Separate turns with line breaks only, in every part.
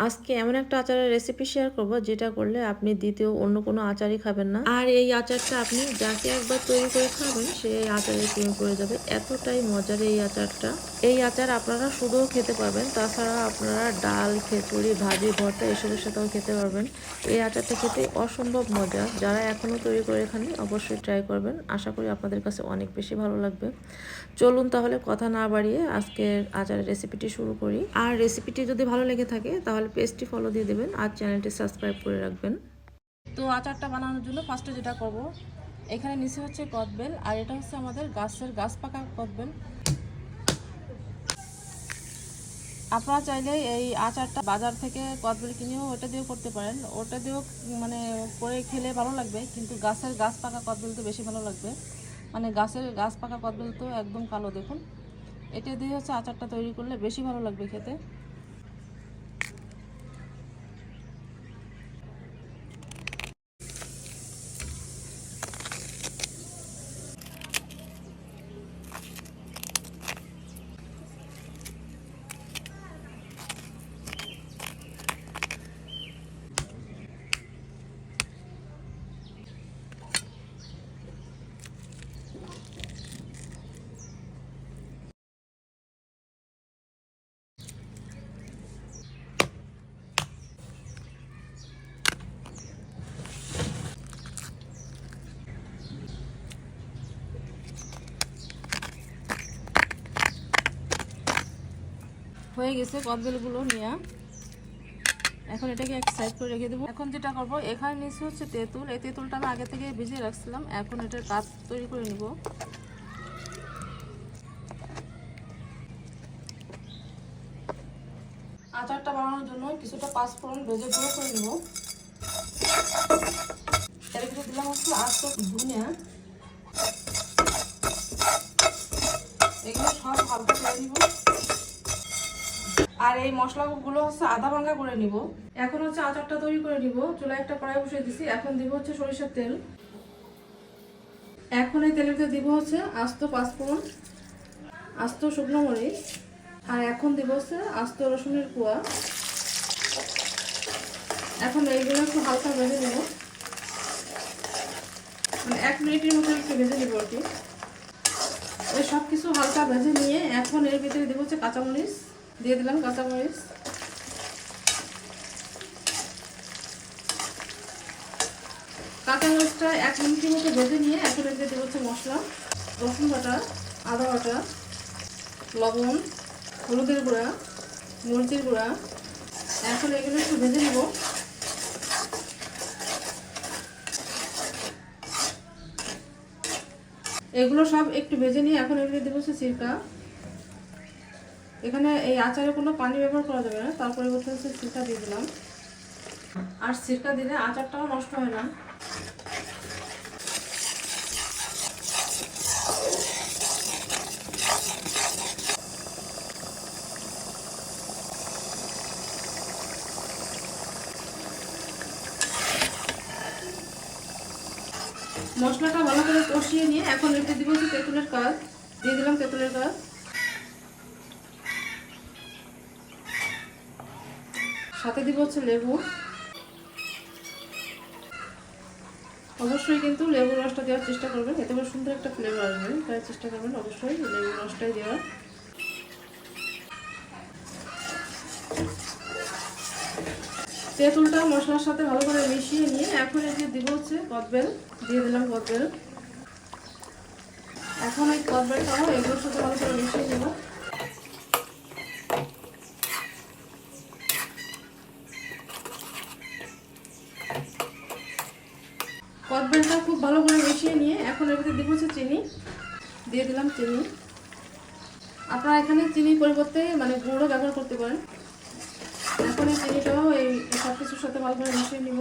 আজকে এমন একটা আচারের রেসিপি শেয়ার করব, যেটা করলে আপনি দ্বিতীয় অন্য কোনো আচারই খাবেন না। আর এই আচারটা আপনি যাকে একবার তৈরি করে খাবেন, সে এই আচারের প্রেমে পড়ে যাবে। এতটাই মজার এই আচারটা। এই আচার আপনারা শুধুও খেতে পারবেন, তাছাড়া আপনারা ডাল, খিচুড়ি, ভাজি, ভর্তা এসবের সাথেও খেতে পারবেন। এই আচারটা খেতে অসম্ভব মজা। যারা এখনও তৈরি করে খাননি, অবশ্যই ট্রাই করবেন। আশা করি আপনাদের কাছে অনেক বেশি ভালো লাগবে। চলুন তাহলে কথা না বাড়িয়ে আজকের আচারের রেসিপিটি শুরু করি। আর রেসিপিটি যদি ভালো লেগে থাকে, তাহলে পেজটি ফলো দিয়ে দেবেন আর চ্যানেলটি সাবস্ক্রাইব করে রাখবেন। তো আচারটা বানানোর জন্য ফার্স্টে যেটা করব, এখানে নিচে হচ্ছে কদবেল আর এটা হচ্ছে আমাদের গাছের গাছ পাকা কদবেল আপনারা চাইলে এই আচারটা বাজার থেকে কদবেল কিনেও ওটা দিয়েও করতে পারেন। ওটা দিয়েও মানে করে খেলে ভালো লাগবে, কিন্তু গাছের গাছ পাকা কদবেল তো বেশি ভালো লাগবে। মানে গাছের গাছ পাকা কদবেল তো একদম কালো, দেখুন। এটা দিয়ে হচ্ছে আচারটা তৈরি করলে বেশি ভালো লাগবে খেতে। হয়ে গেছে কদবেলগুলো নিয়ে। এখন এটাকে এক সাইড করে রেখে দেবো। এখন যেটা করব, এখানে নিচে হচ্ছে তেঁতুল। এই তেঁতুলটা আমি আগে থেকে ভিজিয়ে রাখছিলাম। এখন এটার কাজ তৈরি করে নিব। আচারটা বানানোর জন্য কিছুটা পাঁচফোড়ন ভেজে গুঁড়ো করে নিব। এর দিলাম হচ্ছে আস্ত ধুনিয়া এগুলো সব হালকা করে নিব আর এই মশলাগুলো হচ্ছে আদা ভাঙ্গা করে নিব। এখন হচ্ছে আচারটা তৈরি করে নিব। চুলায় একটা কড়াই বসিয়ে দিছি। এখন দিব হচ্ছে সরিষার তেল। এখন এই তেলেতে দিব হচ্ছে আস্ত পাঁচফোড়ন, আস্ত শুকনো মরিচ, আর এখন দিব হচ্ছে আস্ত রসুনের কুয়া। এখন এইগুলো একটু হালকা ভেজে নেব। মানে এক মিনিটের মতো একটু ভেজে নেব আর কি। এই সব কিছু হালকা ভেজে নিয়ে এখন এর ভিতরে দেবো হচ্ছে কাঁচামরিচ। দিয়ে দিলাম কাঁচামরিচ। কাঁচামরিচটা এক মিনিটের মতো ভেজে নিয়ে এখন দিয়ে দেবো হচ্ছে মশলা, রসুন বাটা, আদা বাটা, লবণ, হলুদের গুঁড়া, মরিচের গুঁড়া। এখন এগুলো একটু ভেজে নেব। এগুলো সব একটু ভেজে নিয়ে এখন এগুলো দেবো হচ্ছে সিরকা। এখানে এই আচারে কোনো পানি ব্যবহার করা যাবে না, তার পরিবর্তে হচ্ছে সিরকা দিয়ে দিলাম। আর সিরকা দিলে আচারটাও নষ্ট হয় না। মশলাটা ভালো করে কষিয়ে নিয়ে এখন এতে দিব তেঁতুলের কাজ। দিয়ে দিলাম তেঁতুলের কাজ। সাথে দিব হচ্ছে লেবু। অবশ্যই কিন্তু লেবু রসটা দেওয়ার চেষ্টা করবেন। এতে করে সুন্দর একটা ফ্লেভার আসবে। তাই চেষ্টা করবেন অবশ্যই লেবু রসটাই দেওয়ার। তেঁতুলটা মশলার সাথে ভালো করে মিশিয়ে নিয়ে এখন এই যে দিব হচ্ছে কদবেল। দিয়ে দিলাম কদবেল। এখন এই কদবেলটাও এগুলোর সাথে ভালো করে মিশিয়ে নেব কদবেলটা খুব ভালো করে মিশিয়ে নিয়ে এখন এর ভিতরে দিব হচ্ছে চিনি দিয়ে দিলাম চিনি। আপনারা এখানে চিনি পরিবর্তে মানে গুঁড়ো ব্যবহার করতে পারেন। এখন এই চিনিটাও এই সব কিছুর সাথে করে মিশিয়ে নিব।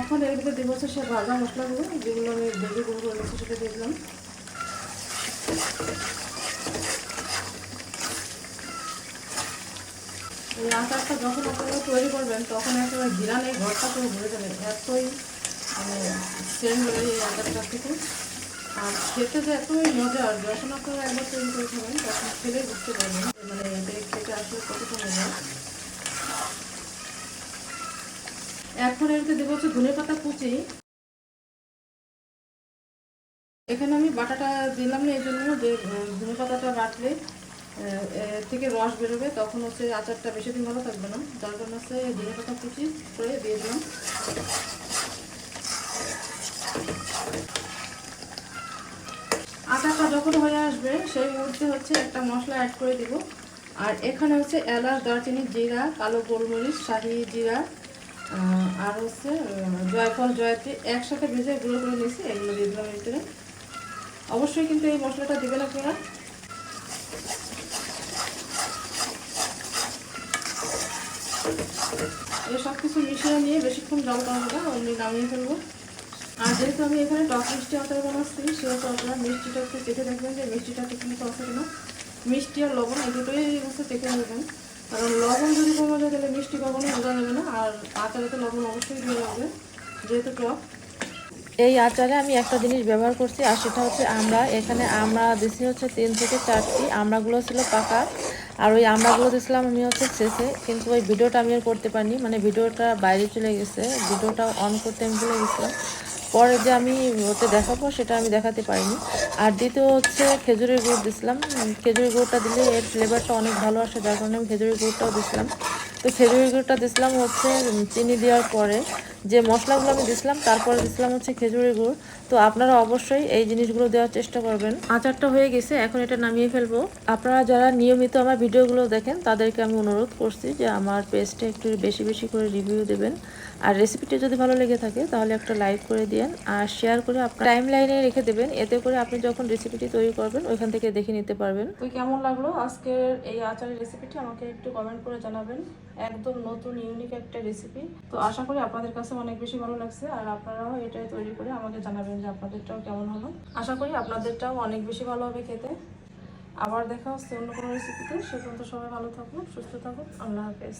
এখন এর ভিতরে দেবো হচ্ছে সে ভাজা মশলাগুলো, যেগুলো আমি বেগে গুঁড়ো সেটা দিয়ে দিলাম। আচারটা যখন আপনারা তৈরি করবেন, তখন একেবারে ঘিরানে ঘরটা পুরো ভরে যাবে। এতই মানে সেন্ট বেরোয় এই আচারটা থেকে। আর খেতে যে এতই মজার যখন আপনারা একবার তৈরি করে তখন খেলে বুঝতে পারবেন মানে এটা খেতে আসলে কতটা মজা। এখন এতে দেবো হচ্ছে ধনে পাতা কুচি। এখানে আমি বাটাটা দিলাম না, এই জন্য যে, ধনে পাতাটা বাটলে থেকে রস বেরোবে, তখন হচ্ছে আচারটা বেশি দিন ভালো থাকবে না। যার জন্য হচ্ছে ধনে পাতা কুচি করে দিয়ে দিলাম। আচারটা যখন হয়ে আসবে, সেই মুহূর্তে হচ্ছে একটা মশলা অ্যাড করে দিব। আর এখানে হচ্ছে এলাচ, দারচিনি, জিরা, কালো গোলমরিচ, শাহি জিরা আর হচ্ছে জয়ফল, জয়ত্রী একসাথে ভেজে গুঁড়ো করে নিয়েছি, এগুলো দিয়ে দিলাম ভিতরে। অবশ্যই কিন্তু এই মশলাটা দিবেন আপনারা। এই সব কিছু মিশিয়ে নিয়ে বেশিক্ষণ জল করব না অমনি নামিয়ে ফেলব। আর যেহেতু আমি এখানে টক মিষ্টি আচার বানাচ্ছি, সেহেতু আপনারা মিষ্টিটা একটু চেখে দেখবেন যে মিষ্টিটা ঠিক মতো আছে কিনা। মিষ্টি আর লবণ এই দুটোই হচ্ছে চেখে নেবেন। কারণ লবণ যদি কমে যায়, তাহলে মিষ্টি কখনোই বোঝা যাবে না, আর আচারে তো লবণ অবশ্যই দিয়ে লাগবে যেহেতু টক। এই আচারে আমি একটা জিনিস ব্যবহার করছি, আর সেটা হচ্ছে আমরা এখানে আমরা দিছি হচ্ছে তিন থেকে চারটি আমড়াগুলো ছিল পাকা। আর ওই আমড়াগুলো দিয়েছিলাম আমি হচ্ছে শেষে, কিন্তু ওই ভিডিওটা আমি আর করতে পারিনি। মানে ভিডিওটা বাইরে চলে গেছে, ভিডিওটা অন করতে আমি ভুলে গেছিলাম। পরে যে আমি ওতে দেখাবো সেটা আমি দেখাতে পারিনি। আর দ্বিতীয় হচ্ছে খেজুরের গুড় দিছিলাম খেজুরের গুড়টা দিলে এর ফ্লেভারটা অনেক ভালো আসে, যার কারণে আমি খেজুরের গুড়টাও দিছিলাম তো খেজুরের গুড়টা দিছিলাম হচ্ছে চিনি দেওয়ার পরে। যে মশলাগুলো আমি দিছিলাম, তারপরে দিছিলাম হচ্ছে খেজুরের গুড়। তো আপনারা অবশ্যই এই জিনিসগুলো দেওয়ার চেষ্টা করবেন। আচারটা হয়ে গেছে, এখন এটা নামিয়ে ফেলব। আপনারা যারা নিয়মিত আমার ভিডিওগুলো দেখেন, তাদেরকে আমি অনুরোধ করছি যে আমার পেজটা একটু বেশি বেশি করে রিভিউ দেবেন। আর রেসিপিটা যদি ভালো লেগে থাকে, তাহলে একটা লাইক করে দিন আর শেয়ার করে আপনার টাইম লাইনে রেখে দেবেন। এতে করে আপনি যখন রেসিপিটি তৈরি করবেন, ওইখান থেকে দেখে নিতে পারবেন। তো কেমন লাগল আজকের এই আচারের রেসিপিটি আমাকে একটু কমেন্ট করে জানাবেন। একদম নতুন ইউনিক একটা রেসিপি তো আশা করি আপনাদের কাছে অনেক বেশি ভালো লাগছে, আর আপনারাও এটাই তৈরি করে আমাকে জানাবেন যে আপনাদেরটাও কেমন হলো। আশা করি আপনাদেরটাও অনেক বেশি ভালো হবে খেতে। আবার দেখা হচ্ছে অন্য কোনো রেসিপিতে সে পর্যন্ত সবাই ভালো থাকুন, সুস্থ থাকুন। আল্লাহ হাফেজ।